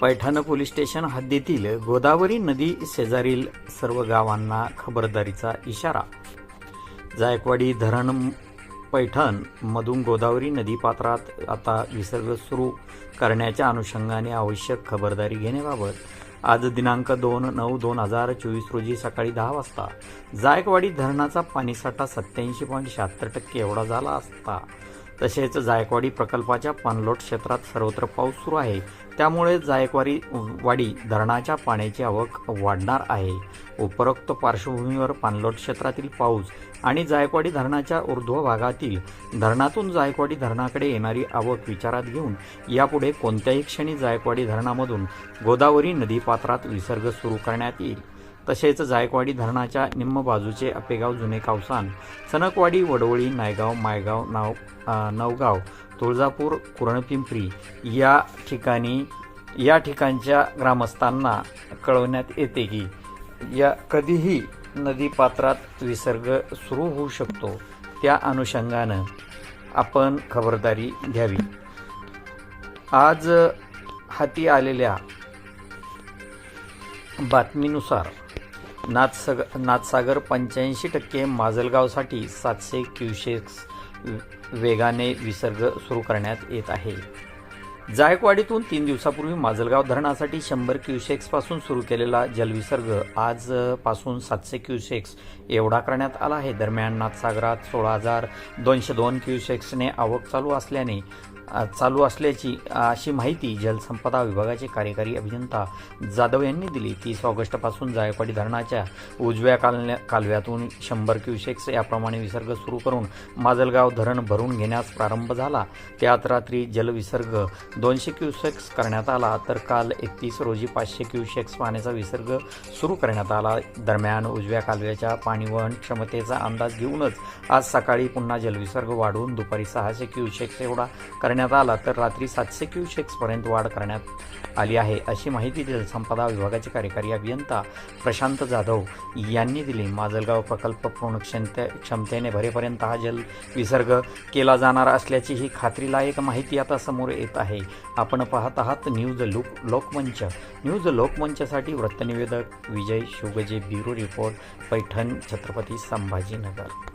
Paithan police station हद्दीतील गोदावरी नदी शेजारील सर्व गावांना खबरदारीचा इशारा. जायकवाडी धरण पैठण मधून गोदावरी नदीपात्रात आता विसर्ग सुरू करण्याच्या अनुषंगाने आवश्यक खबरदारी घेण्याबाबत आज दिनांक दोन नऊ दोन हजार चोवीस रोजी सकाळी दहा वाजता जायकवाडी धरणाचा पाणीसाठा सत्याऐंशी पॉईंट शहात्तर टक्के एवढा झाला असता. तसेच जायकवाडी प्रकल्पाच्या पाणलोट क्षेत्रात सर्वत्र पाऊस सुरू आहे. त्यामुळे जायकवाडी वाडी धरणाच्या पाण्याची आवक वाढणार आहे. उपरोक्त पार्श्वभूमीवर पाणलोट क्षेत्रातील पाऊस आणि जायकवाडी धरणाच्या ऊर्ध्व भागातील धरणातून जायकवाडी धरणाकडे येणारी आवक विचारात घेऊन यापुढे कोणत्याही क्षणी जायकवाडी धरणामधून गोदावरी नदीपात्रात विसर्ग सुरू करण्यात येईल. तसेच जायकवाडी धरणाच्या निम्म बाजूचे अपेगाव जुने कावसान सनकवाडी वडवळी नायगाव मायगाव नाव नवगाव तुळजापूर कुरणपिंपरी या ठिकाणी या ठिकाणच्या ग्रामस्थांना कळवण्यात येते की या कधीही नदी पात्रात विसर्ग सुरू होऊ शकतो. त्या अनुषंगानं आपण खबरदारी घ्यावी. आज हाती आलेल्या बातमीनुसार नाथसग नाथसागर पंच्याऐंशी टक्के माजलगावसाठी सातशे क्युसेक्स वेगाने विसर्ग सुरू करण्यात येत आहे. जायकवाडीतून तीन दिवसापूर्वी माजलगाव धरणासाठी शंभर क्युसेक्सपासून सुरू केलेला जलविसर्ग आजपासून सातशे क्युसेक्स एवढा करण्यात आला आहे. दरम्यान नाथसागरात सोळा हजार दोनशे दोन क्युसेक्सने आवक चालू असल्याने चालू असल्याची अशी माहिती जलसंपदा विभागाचे कार्यकारी अभियंता जाधव यांनी दिली. तीस ऑगस्टपासून जायकवाडी धरणाच्या उजव्या कालन्या कालव्यातून शंभर क्युसेक्स याप्रमाणे विसर्ग सुरू करून माजलगाव धरण भरून घेण्यास प्रारंभ झाला. त्यात रात्री जलविसर्ग दोनशे क्युसेक्स करण्यात आला तर काल एकतीस रोजी पाचशे क्युसेक्स पाण्याचा विसर्ग सुरू करण्यात आला. दरम्यान उजव्या कालव्याच्या पाणीवहन क्षमतेचा अंदाज घेऊनच आज सकाळी पुन्हा जलविसर्ग वाढवून दुपारी सहाशे क्युसेक्स एवढा करण्यात करण्यात आला तर रात्री सातशे क्युसेक्सपर्यंत वाढ करण्यात आली आहे अशी माहिती जलसंपदा विभागाचे कार्यकारी अभियंता प्रशांत जाधव यांनी दिली. माजलगाव प्रकल्प पूर्ण क्षमते क्षमतेने भरेपर्यंत हा जल विसर्ग केला जाणार असल्याची ही खात्रीलायक माहिती आता समोर येत आहे. आपण पाहत आहात न्यूज लोक लोकमंच. न्यूज लोकमंचसाठी वृत्तनिवेदक विजय शुगजे ब्युरो रिपोर्ट पैठण छत्रपती संभाजीनगर.